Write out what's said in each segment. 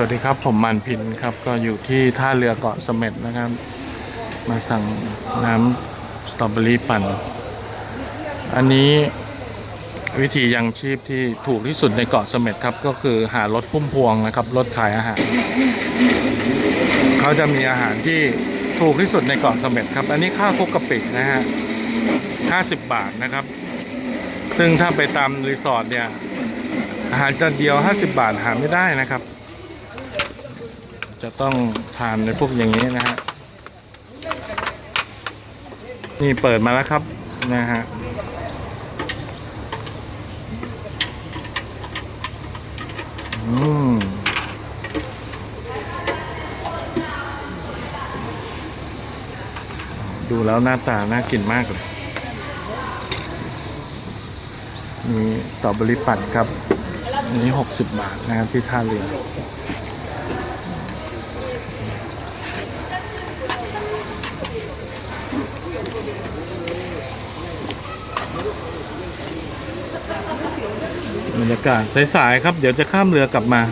สวัสดีครับผมมันพินครับก็อยู่ที่ท่าเรือเกาะเสม็ดนะครับ มาสั่งน้ำสตรอเบอรี่ปั่น อันนี้วิธียังชีพที่ถูกที่สุดในเกาะเสม็ดครับ ก็คือหารถพุ่มพวงนะครับรถขายอาหาร เขาจะมีอาหารที่ถูกที่สุดในเกาะเสม็ดครับ อันนี้ข้าวคุกกะปินะฮะ50 บาทนะครับ ซึ่งถ้าไปตามรีสอร์ทเนี่ยอาหารจานเดียว 50 บาทหาไม่ได้นะครับ จะต้องทานในพวกอย่างนี้นะฮะนี่เปิดมาแล้วครับนะฮะอืมดูแล้วหน้าตาน่ากินมากเลยมีสตรอเบอรี่ปั่นครับอันนี้ 60 บาทนะครับที่ท่าเรือ บรรยากาศสายๆครับ เดี๋ยวจะข้ามเรือกลับมา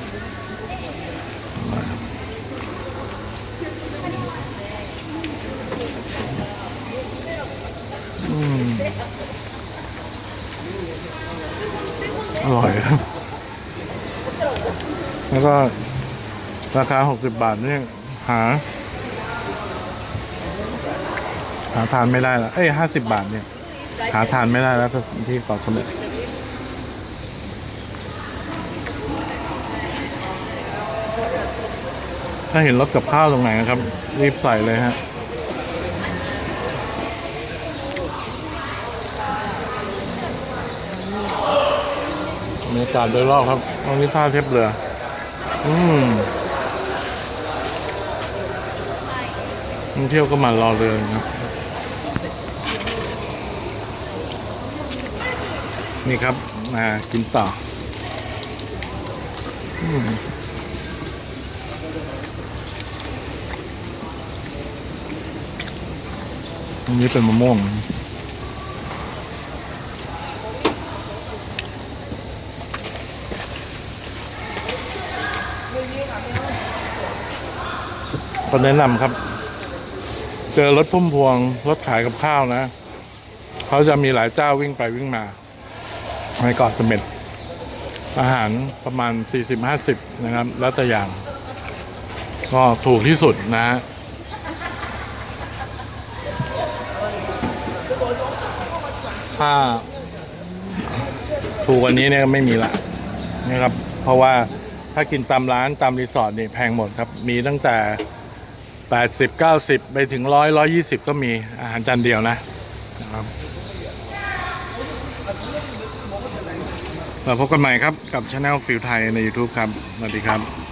อร่อยครับ แล้วก็ราคา 60 บาทเนี่ยหา หาทานไม่ได้แล้ว เอ้ย 50 บาทเนี่ย หาทานไม่ได้แล้วที่เกาะเสม็ด ถ้าเห็นรถกับข้าวตรงไหนนะครับ รีบใส่เลยฮะบรรยากาศโดยรอบครับตรงนี้ท่าเทียบเรือ อืมนักท่องเที่ยวก็มารอเรือนะครับนี่ครับมากินต่อ อืม อันนี้เป็นมะม่วงก็แนะนำครับ เจอรถพุ่มพวง รถขายกับข้าวนะ เขาจะมีหลายเจ้าวิ่งไปวิ่งมาในเกาะเสม็ดอาหารประมาณ 40-50 นะครับ แล้วแต่อย่าง ก็ถูกที่สุดนะฮะ ถ้าถูกกว่านี้เนี่ยไม่มีละนะครับ เพราะว่าถ้ากินตามร้านตามรีสอร์ทนี่แพงหมดครับ มีตั้งแต่ 80 90 ไปถึง 100 120 ก็มีอาหารจานเดียวนะนะครับเราพบกันใหม่ครับกับช anel ฟิลไทยใน YouTube ครับ สวัสดีครับ